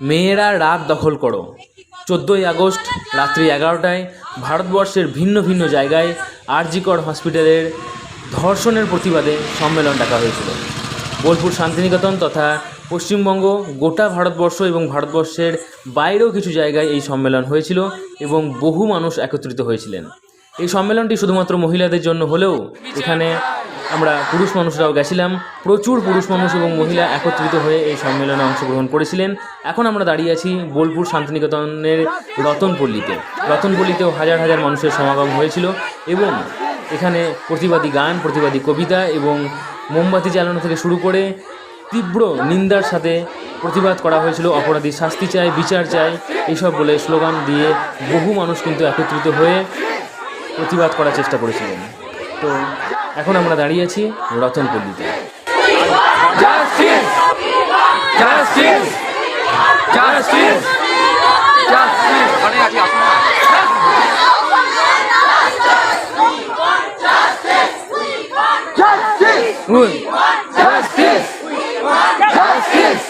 মেয়েরা রাত দখল করো। চোদ্দোই আগস্ট রাত্রি এগারোটায় ভারতবর্ষের ভিন্ন ভিন্ন জায়গায় আরজিকর হসপিটালের ধর্ষণের প্রতিবাদে সম্মেলন ডাকা হয়েছিল। বোলপুর শান্তিনিকেতন তথা পশ্চিমবঙ্গ, গোটা ভারতবর্ষ এবং ভারতবর্ষের বাইরেও কিছু জায়গায় এই সম্মেলন হয়েছিল এবং বহু মানুষ একত্রিত হয়েছিলেন। এই সম্মেলনটি শুধুমাত্র মহিলাদের জন্য হলেও এখানে আমরা পুরুষ মানুষরাও গেছিলাম। প্রচুর পুরুষ মানুষ এবং মহিলা একত্রিত হয়ে এই সম্মেলনে অংশগ্রহণ করেছিলেন। এখন আমরা দাঁড়িয়ে আছি বোলপুর শান্তিনিকেতনের রতনপল্লীতে। রতনপল্লীতেও হাজার হাজার মানুষের সমাগম হয়েছিল এবং এখানে প্রতিবাদী গান, প্রতিবাদী কবিতা এবং মোমবাতি জ্বালানো থেকে শুরু করে তীব্র নিন্দার সাথে প্রতিবাদ করা হয়েছিল। অপরাধী শাস্তি চায়, বিচার চায়, এইসব বলে স্লোগান দিয়ে বহু মানুষ কিন্তু একত্রিত হয়ে প্রতিবাদ করার চেষ্টা করেছিলেন। তো এখন আমরা দাঁড়িয়ে আছি রতনপল্লিতে Justice! Justice! ওখানে আছি আসুন না। Justice! Justice! Justice!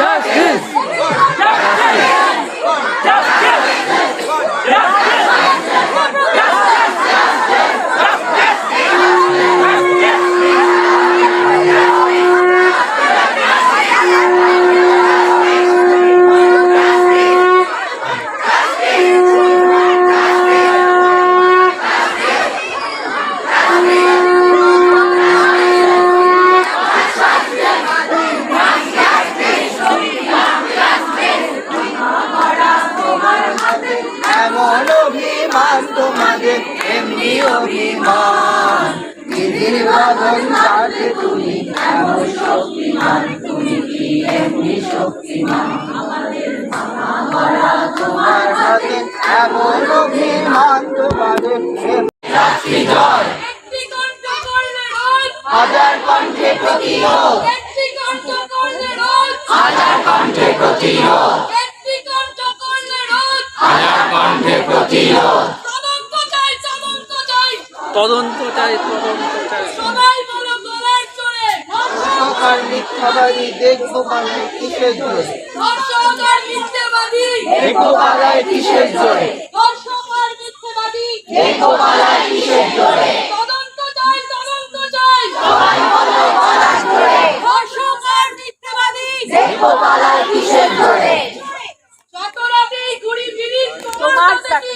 Justice! এমন অভিমান তোমাদের এমনি অভিমান। দিদির বাদন সাথে তুমি এমন শক্তিমান তুমি কি এমনি শক্তিমান? তোমার হাতে এমন অভিমান তোমাদের জয় হাজার কণ্ঠে প্রতিরোধ। হাজার কণ্ঠে প্রতিরোধ। তদন্ত চাই তদন্ত চাই। তদন্ত চাই তদন্ত চাই। সবাই বলো গলার চড়ে সকাল মিথ্যাবাদী দেখব কিসের জোরে ধর্ষকার মিথ্যেবাদী। দেখব পালায় কিসের জোরে ধর্ষকার মিথ্যেবাদী। দেখব পালায় কিসের জোরে তদন্ত চাই তদন্ত চাই। সবাই বলো গলার চড়ে ধর্ষকার মিথ্যেবাদী। দেখব পালায় কিসের জোরে তোমার সাথে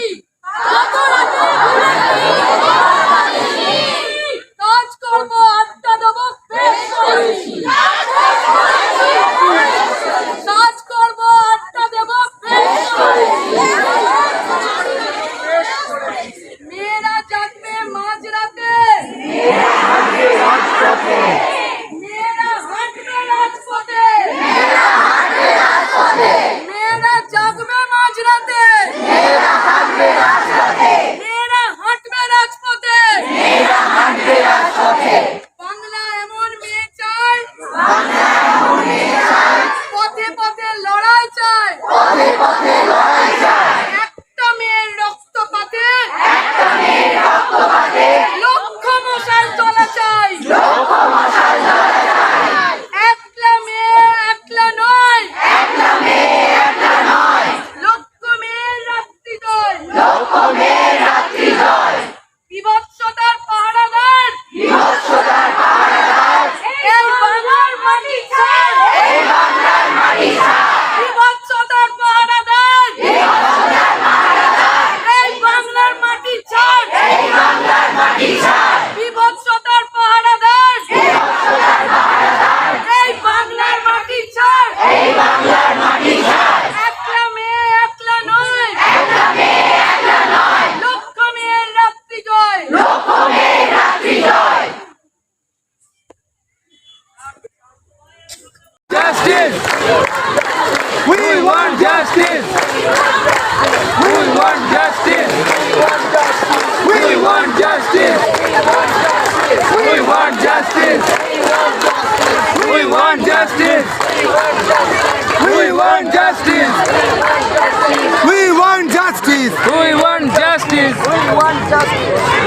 পঞ্চাশ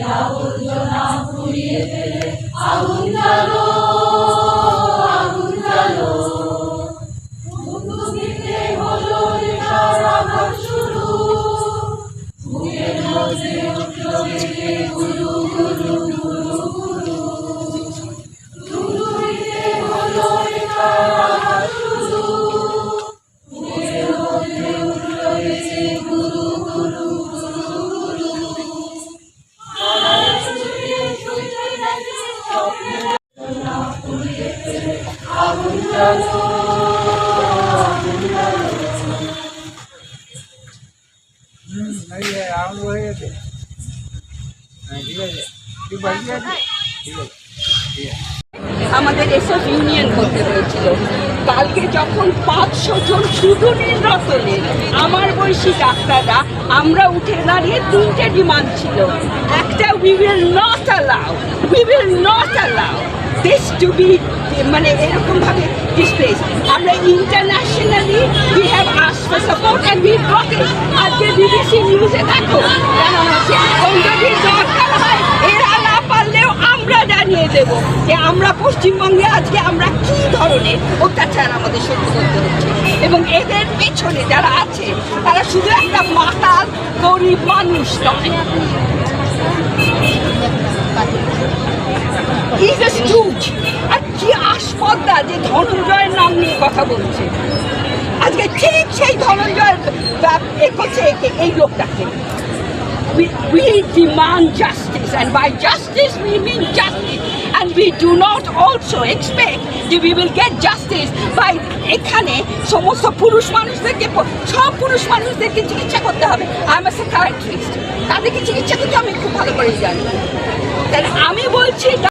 आगो जो ना पूरी आगो আমাদের এসব ইউনিয়ন করতে হয়েছিল। কালকে যখন পাঁচশো জন শুধু নির্বাচনে আমার বয়সী ডাক্তাররা, আমরা উঠে দাঁড়িয়ে তিনটে ডিমান্ড ছিল। একটা we will not allow we will not allow this to be মানে এরকমভাবে ডিসপ্লেস আমরা internationally we have us for support and we আজকে বিবিসি নিউজে দেখো কেন দরকার হয় এরা না পারলেও আমরা জানিয়ে দেব যে আমরা পশ্চিমবঙ্গে আজকে আমরা কি ধরনের অত্যাচার আমাদের সহ্য করতে হচ্ছে? এবং এদের পেছনে যারা আছে তারা শুধু একটা মাতাল গরিব মানুষ নয়। ইজ এ স্টুজ আর কি আসপদ্দা যে ধনঞ্জয়ের নাম নিয়ে কথা বলছে। আজকে ঠিক সেই ধনঞ্জয়ের করছে এই লোকটাকে। We, we demand justice, and by justice we mean justice. We do not also expect that we will get justice by এখানে সমস্ত পুরুষ মানুষদেরকে সব পুরুষ মানুষদেরকে চিকিৎসা করতে হবে। আই এম সাইকাট্রিস্ট তাদেরকে চিকিৎসা করতে আমি খুব ভালো করে জানি। তাহলে আমি বলছি